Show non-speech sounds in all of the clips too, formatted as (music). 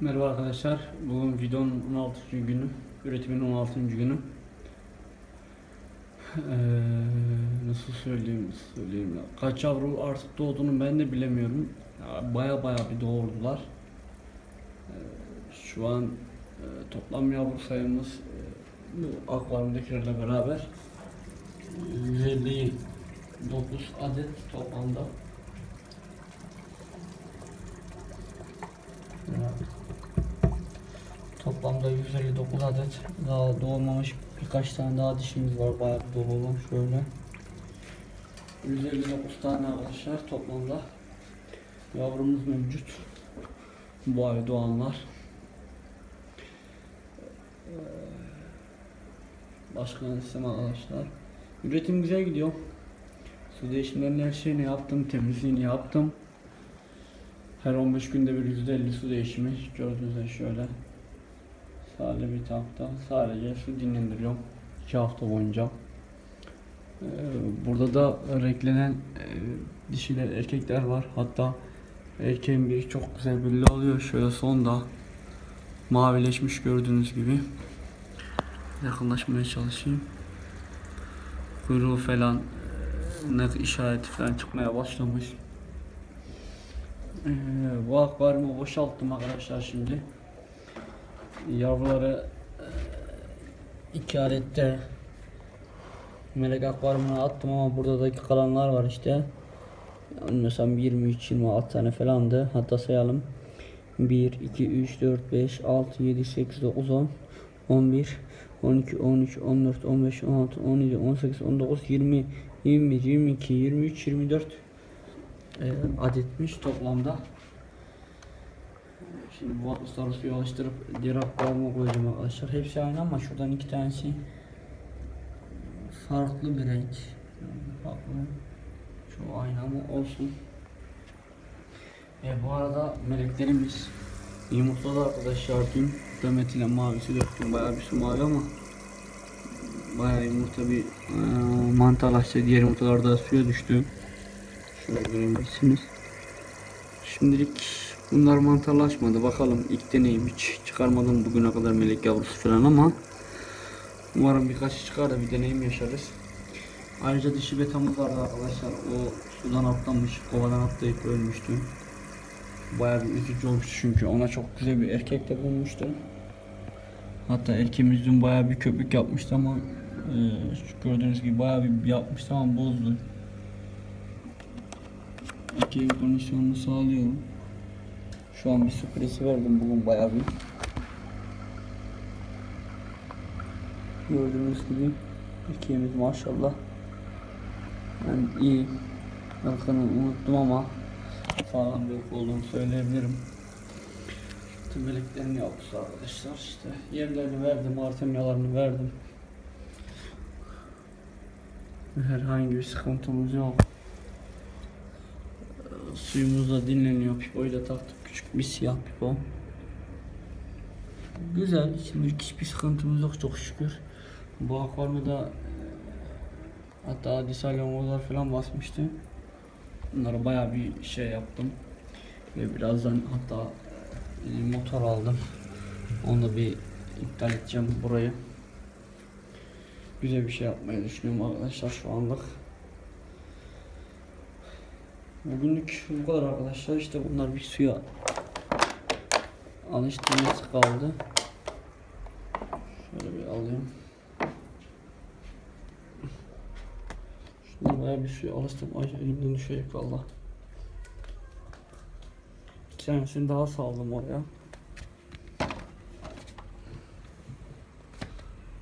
Merhaba arkadaşlar. Bugün videonun 16. günü. Üretimin 16. günü. Ee, nasıl söyleyeyim, söyleyeyim ya. Kaç yavru artık doğduğunu ben de bilemiyorum. Ya, baya baya bir doğurdular. Ee, şu an e, toplam yavru sayımız e, bu akvaryumdakilerle beraber 159 adet toplamda. Toplamda 159 adet daha doğmamış birkaç tane daha dişimiz var. Bayağı dolu şöyle. 159 tane arkadaşlar toplamda. Yavrumuz mevcut. Bu ay doğanlar. Ee, başka ne istem arkadaşlar? Üretim güzel gidiyor. Su değişimlerinin her şeyini yaptım temizliğini yaptım. Her 15 günde bir %50 su değişimi. Gördüğünüz gibi şöyle Sadece bir tankta sadece su dinlendiriyorum 2 hafta boyunca. Ee, burada da renklenen e, dişiler erkekler var. Hatta erkeğin biri çok güzel belli oluyor. Şöyle sonda mavileşmiş gördüğünüz gibi. Yakınlaşmaya çalışayım. Kuyruğu falan e, ne işareti falan çıkmaya başlamış. Ee, bu akvaryumu boşalttım arkadaşlar şimdi yavruları e, iki adette melek akvaryumuna attım ama buradaki kalanlar var işte. Anlıyorsam 23-26 tane falandı. Hatta sayalım. 1, 2, 3, 4, 5, 6, 7, 8, 9, 10, 11, 12, 13, 14, 15, 16, 17, 18, 19, 20, 21, 22, 23, 24 e, adetmiş toplamda. Şimdi bu suya alıştırıp diğer akvaryuma koyacağım arkadaşlar. Hepsi aynı ama şuradan iki tanesi farklı bir renk. Farklı. Şu aynı ama olsun. E, bu arada meleklerimiz yumurtladı arkadaşlar dün. Demet ile mavisi döktüm. Bayağı bir su mavi ama bayağı yumurta bir e, mantarlaştı. Diğer yumurtalar da suya düştü. Şöyle görebilirsiniz. Şimdilik Bunlar mantarlaşmadı. Bakalım ilk deneyim hiç çıkarmadım bugüne kadar melek yavrusu falan ama umarım birkaç çıkar da bir deneyim yaşarız. Ayrıca dişi betamız vardı arkadaşlar. O sudan atlamış, kovadan atlayıp ölmüştü. Bayağı bir üzücü olmuştu çünkü ona çok güzel bir erkek de bulmuştu. Hatta erkeğimiz dün bayağı bir köpük yapmıştı ama e, gördüğünüz gibi bayağı bir yapmıştı ama bozdu. Erkeğin kondisyonunu sağlıyorum. Şu an bir sürprizi verdim bugün bayağı bir. Gördüğünüz gibi erkeğimiz maşallah. Yani iyi. Irkını unuttum ama sağlam bir olduğunu söyleyebilirim. Tübeliklerini yaptı arkadaşlar işte. Yerlerini verdim, artemyalarını verdim. Herhangi bir sıkıntımız yok. Suyumuz da dinleniyor. Pipoyu da taktık. Bir siyah pipo. Güzel. Şimdi hiçbir sıkıntımız yok çok şükür. Bu akvaryumda hatta disalyangolar falan basmıştı. Bunlara baya bir şey yaptım. Ve birazdan hatta e, motor aldım. Onu da bir iptal edeceğim burayı. Güzel bir şey yapmayı düşünüyorum arkadaşlar şu anlık. Bugünlük bu kadar arkadaşlar. İşte bunlar bir suya alıştırması kaldı. Şöyle bir alayım. Şunları bayağı bir suya alıştım. Ay elimden düşecek valla. Tanesini daha saldım oraya.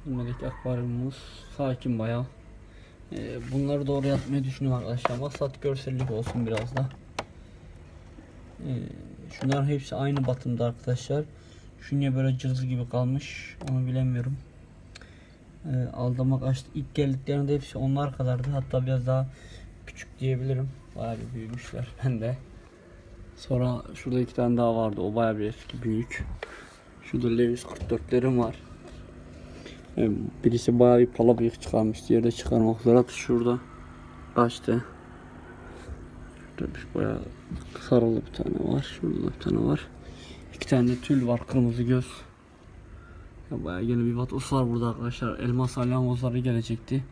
Melek akvaryumumuz sakin bayağı. Ee, bunları doğru yapmayı düşünüyorum arkadaşlar. Maksat görsellik olsun biraz da. Ee, şunların hepsi aynı batımda arkadaşlar. Şu niye böyle cılız gibi kalmış onu bilemiyorum. Ee, aldamak açtı. İlk geldiklerinde hepsi onlar kadardı. Hatta biraz daha küçük diyebilirim. Bayağı bir büyümüşler. (laughs) Ben de. Sonra şurada iki tane daha vardı. O bayağı bir eski büyük. Şurada Levis 44'lerim var. Birisi bayağı bir pala bıyık çıkarmış. Diğeri de çıkarmak üzere şurada açtı. Bir bayağı sarılı bir tane var. Şurada bir tane var. İki tane de tül var kırmızı göz. Ya bayağı yeni bir vatos var burada arkadaşlar. Elmas alyamozları gelecekti.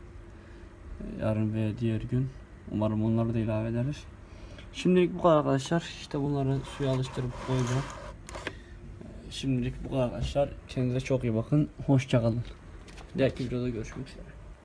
Ee, Yarın ve diğer gün. Umarım onları da ilave ederiz. Şimdilik bu kadar arkadaşlar. İşte bunları suya alıştırıp koyacağım. Ee, Şimdilik bu kadar arkadaşlar. Kendinize çok iyi bakın. Hoşçakalın. Diğer videoda görüşmek üzere.